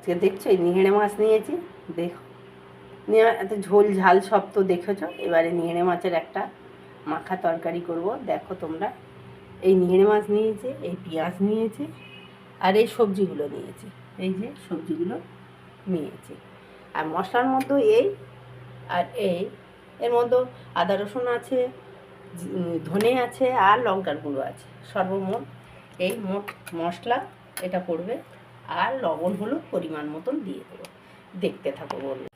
আজকে দেখছ, এই নিহেড়ে মাছ নিয়েছি, দেখো। এত ঝোল ঝাল সব তো দেখেছ, এবারে নিহেড়ে মাছের একটা মাখা তরকারি করব। দেখো তোমরা, এই নিহেড়ে মাছ নিয়েছে, এই পেঁয়াজ নিয়েছে, আর এই সবজিগুলো নিয়েছি। এই যে সবজিগুলো নিয়েছি। আর মশলার মধ্যে এই, আর এই, এর মধ্যে আদা রসুন আছে, ধনে আছে, আর লঙ্কার গুঁড়ো আছে। সর্বমোট এই মোট মশলা এটা পড়বে। আর লবণ হলুদ পরিমাণ মতন দিয়ে দেবো। দেখতে থাকো বলবে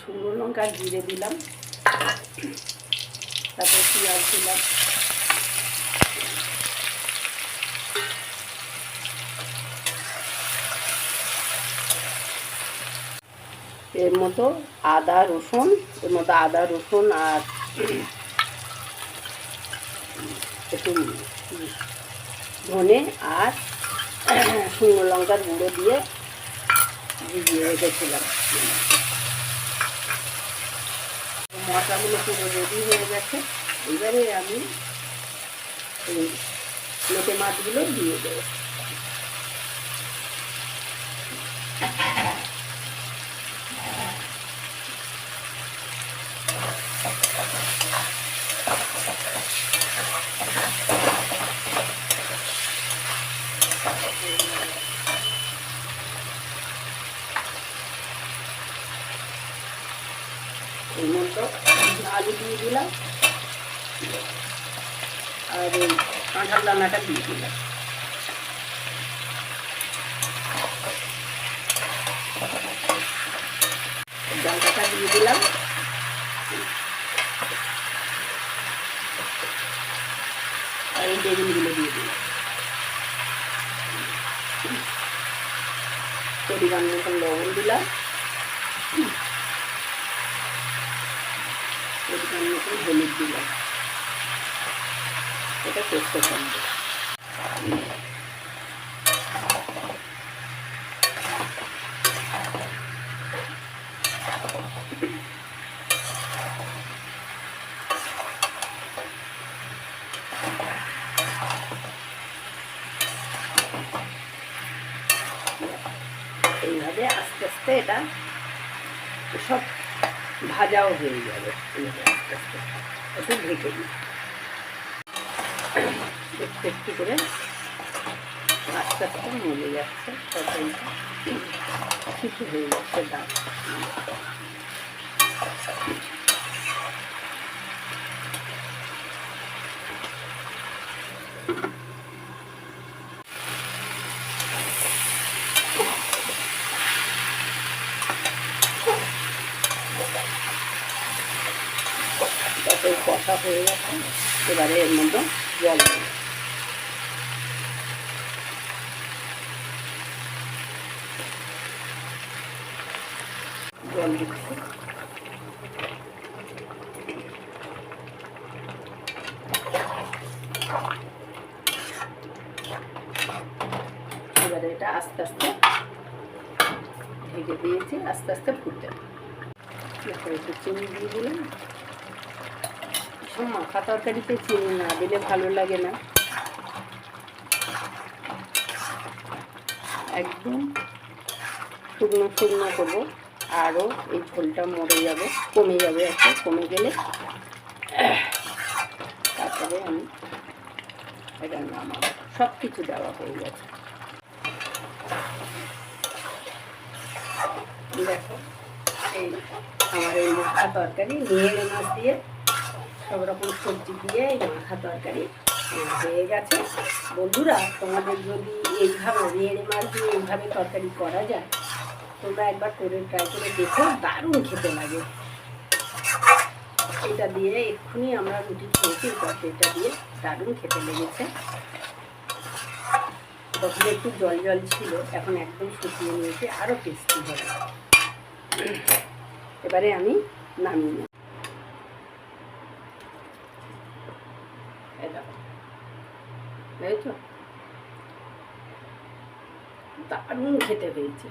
শুকনো লঙ্কা জিরে দিলাম। তারপর পেঁয়াজ দিলাম। এর মতো আদা, রসুন, এর মতো আদা, রসুন আর একটু ধনে আর শুকনো লঙ্কার গুঁড়ো দিয়ে ভিজিয়ে রেখেছিলাম। মশলাগুলো পুরো রেডি হয়ে গেছে। এবারে আমি লোটে মাছগুলো দিয়ে দেবো। এই মতো আলু দিয়ে দিলাম। আর এই কাঁঠাল দানাটা দিয়ে দিলাম। লঙ্কাটা দিয়ে দিলাম। আর এই বেগুনগুলো দিয়ে দিলাম। পরিমাণ মতন লবণ দিলাম। পরিমাণ মতন হলুদ দিলাম এটা করতে থাকবে এইভাবে আস্তে আস্তে এটা সব ভাজাও হয়ে যাবে আস্তে ঢেকে দিই। একটু একটু করে আস্তে আস্তে মরে যাচ্ছে তখন কিছু হয়ে যাচ্ছে ডাল যত কষা হয়ে গেছে, এবারে এর মধ্যে জল জল এবারে এটা আস্তে আস্তে ঢেকে দিয়েছি, আস্তে আস্তে থাকবে। একটু চিনি দিয়ে দিলাম। মাখা তরকারিতে চিনি না, দিলে ভালো লাগে না। একদম শুকনো শুকনো করব আরও এই ঝোলটা মরে যাবে, কমে যাবে একটু কমে গেলে তারপরে আমি এটা নামাবো। সব কিছু দেওয়া হয়ে গেছে। দেখো, এই আমার এই মাখা তরকারি, নিয়ে মাছ দিয়ে সব রকম সবজি দিয়ে এই মাখা তরকারি হয়ে গেছে। বন্ধুরা, তোমাদের যদি এইভাবে রেড়ে মাছ দিয়ে এইভাবে তরকারি করা যায়, তোমরা একবার করে ট্রাই করে দেখো, দারুণ খেতে লাগে। এটা দিয়ে এক্ষুনি আমরা রুটি খেয়েছি, তরকারিটা দিয়ে দারুণ খেতে লেগেছে। তখন একটু জল জল ছিল, এখন একদম শুকিয়ে নিয়েছে আরও টেস্টি হবে এবারে আমি নামিয়ে নেব এই দেখো দেখেছ দারুণ খেতে পেয়েছি।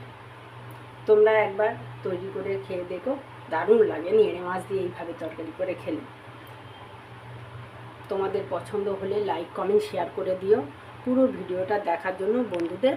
তোমরা একবার তৈরি করে খেয়ে দেখো। দারুণ লাগে নিয়ে মাছ দিয়ে এইভাবে তরকারি করে খেলে। তোমাদের পছন্দ হলে লাইক কমেন্ট শেয়ার করে দিও। পুরো ভিডিওটা দেখার জন্য বন্ধুদের